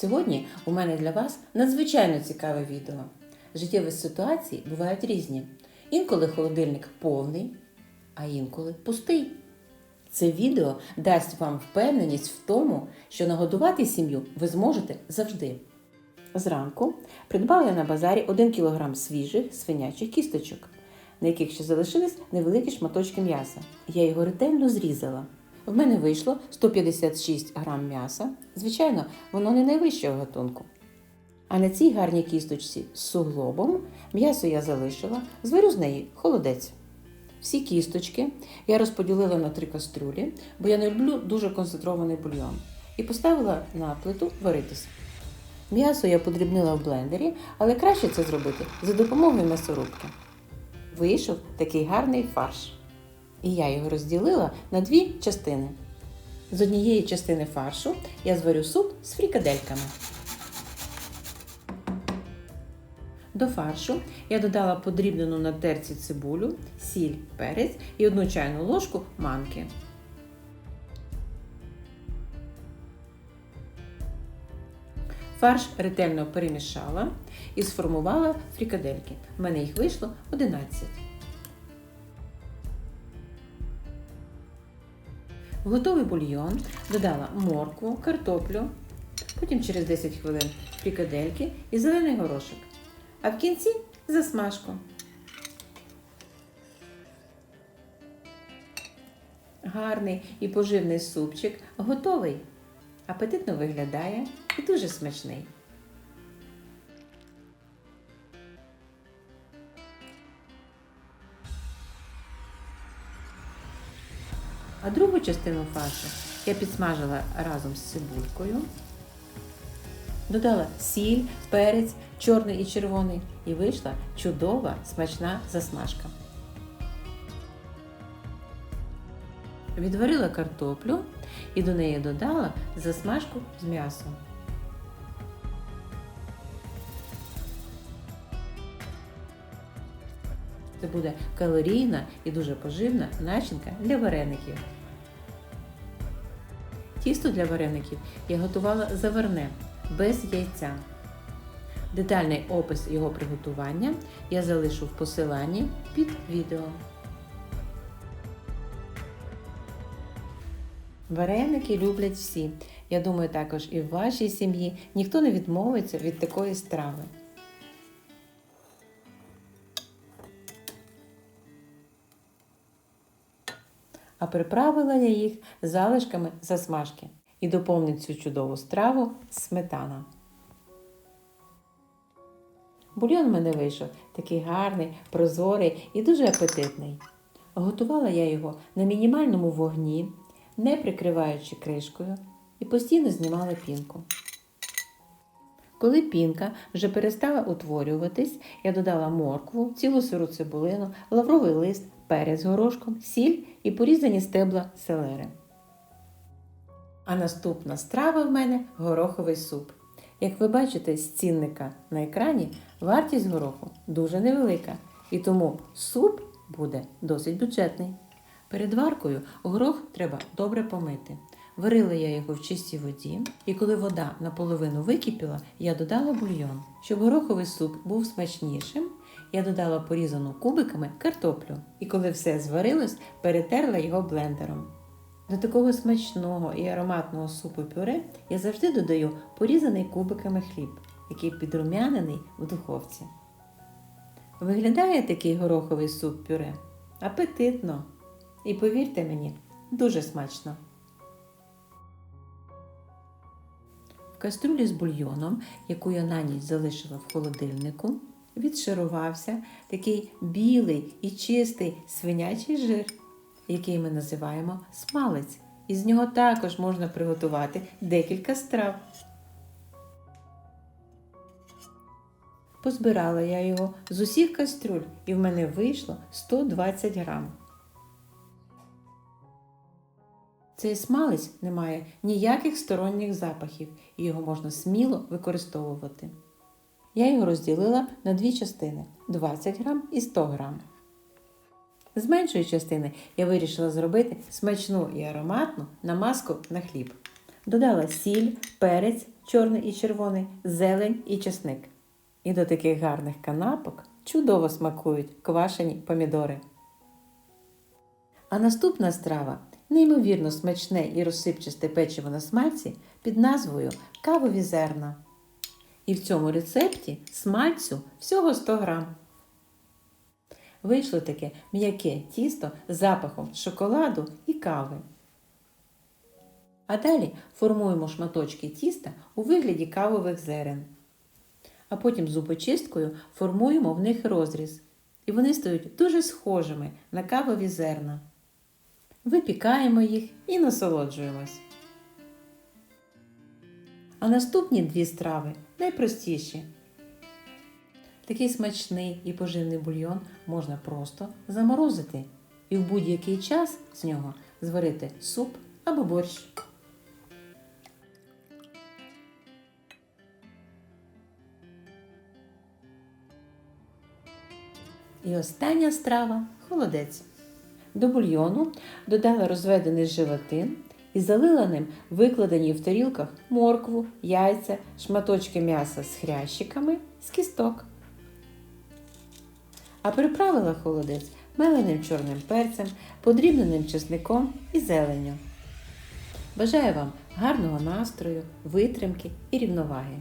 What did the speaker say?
Сьогодні у мене для вас надзвичайно цікаве відео. Життєві ситуації бувають різні. Інколи холодильник повний, а інколи пустий. Це відео дасть вам впевненість в тому, що нагодувати сім'ю ви зможете завжди. Зранку придбала я на базарі 1 кг свіжих свинячих кісточок, на яких ще залишились невеликі шматочки м'яса. Я його ретельно зрізала. В мене вийшло 156 грам м'яса. Звичайно, воно не найвищого гатунку. А на цій гарній кісточці з суглобом м'ясо я залишила, зварю з неї холодець. Всі кісточки я розподілила на три кастрюлі, бо я не люблю дуже концентрований бульйон, і поставила на плиту варитися. М'ясо я подрібнила в блендері, але краще це зробити за допомогою м'ясорубки. Вийшов такий гарний фарш. І я його розділила на дві частини. З однієї частини фаршу я зварю суп з фрікадельками. До фаршу я додала подрібнену на терці цибулю, сіль, перець і одну чайну ложку манки. Фарш ретельно перемішала і сформувала фрікадельки. У мене їх вийшло 11. В готовий бульйон додала моркву, картоплю, потім через 10 хвилин фрікадельки і зелений горошок. А в кінці засмажку. Гарний і поживний супчик готовий. Апетитно виглядає і дуже смачний. А другу частину фаршу я підсмажила разом з цибулькою. Додала сіль, перець, чорний і червоний, і вийшла чудова смачна засмажка. Відварила картоплю і до неї додала засмажку з м'ясом. Це буде калорійна і дуже поживна начинка для вареників. Тісто для вареників я готувала заварне, без яйця. Детальний опис його приготування я залишу в посиланні під відео. Вареники люблять всі. Я думаю, також і в вашій сім'ї ніхто не відмовиться від такої страви. А приправила я їх залишками засмажки і доповнить цю чудову страву сметана. Бульйон в мене вийшов такий гарний, прозорий і дуже апетитний. Готувала я його на мінімальному вогні, не прикриваючи кришкою, і постійно знімала пінку. Коли пінка вже перестала утворюватись, я додала моркву, цілу сиру цибулину, лавровий лист, перець горошком, сіль і порізані стебла селери. А наступна страва в мене гороховий суп. Як ви бачите з цінника на екрані, вартість гороху дуже невелика, і тому суп буде досить бюджетний. Перед варкою горох треба добре помити. Варила я його в чистій воді, і коли вода наполовину википіла, я додала бульйон. Щоб гороховий суп був смачнішим, я додала порізану кубиками картоплю. І коли все зварилось, перетерла його блендером. До такого смачного і ароматного супу пюре я завжди додаю порізаний кубиками хліб, який підрум'янений в духовці. Виглядає такий гороховий суп пюре апетитно. І повірте мені, дуже смачно. В кастрюлі з бульйоном, яку я на ніч залишила в холодильнику, відшарувався такий білий і чистий свинячий жир, який ми називаємо смалець. І з нього також можна приготувати декілька страв. Позбирала я його з усіх кастрюль, і в мене вийшло 120 грам. Цей смалець не має ніяких сторонніх запахів, і його можна сміло використовувати. Я його розділила на дві частини 20 грам і 100 грам. З меншої частини я вирішила зробити смачну і ароматну намазку на хліб. Додала сіль, перець, чорний і червоний, зелень і чесник. І до таких гарних канапок чудово смакують квашені помідори. А наступна страва неймовірно смачне і розсипчасте печиво на смальці під назвою кавові зерна. І в цьому рецепті смальцю всього 100 грам. Вийшло таке м'яке тісто з запахом шоколаду і кави. А далі формуємо шматочки тіста у вигляді кавових зерен. А потім зубочисткою формуємо в них розріз. І вони стають дуже схожими на кавові зерна. Випікаємо їх і насолоджуємось. А наступні дві страви найпростіші. Такий смачний і поживний бульйон можна просто заморозити і в будь-який час з нього зварити суп або борщ. І остання страва холодець. До бульйону додала розведений желатин і залила ним викладені в тарілках моркву, яйця, шматочки м'яса з хрящиками з кісток. А приправила холодець меленим чорним перцем, подрібненим чесником і зеленню. Бажаю вам гарного настрою, витримки і рівноваги.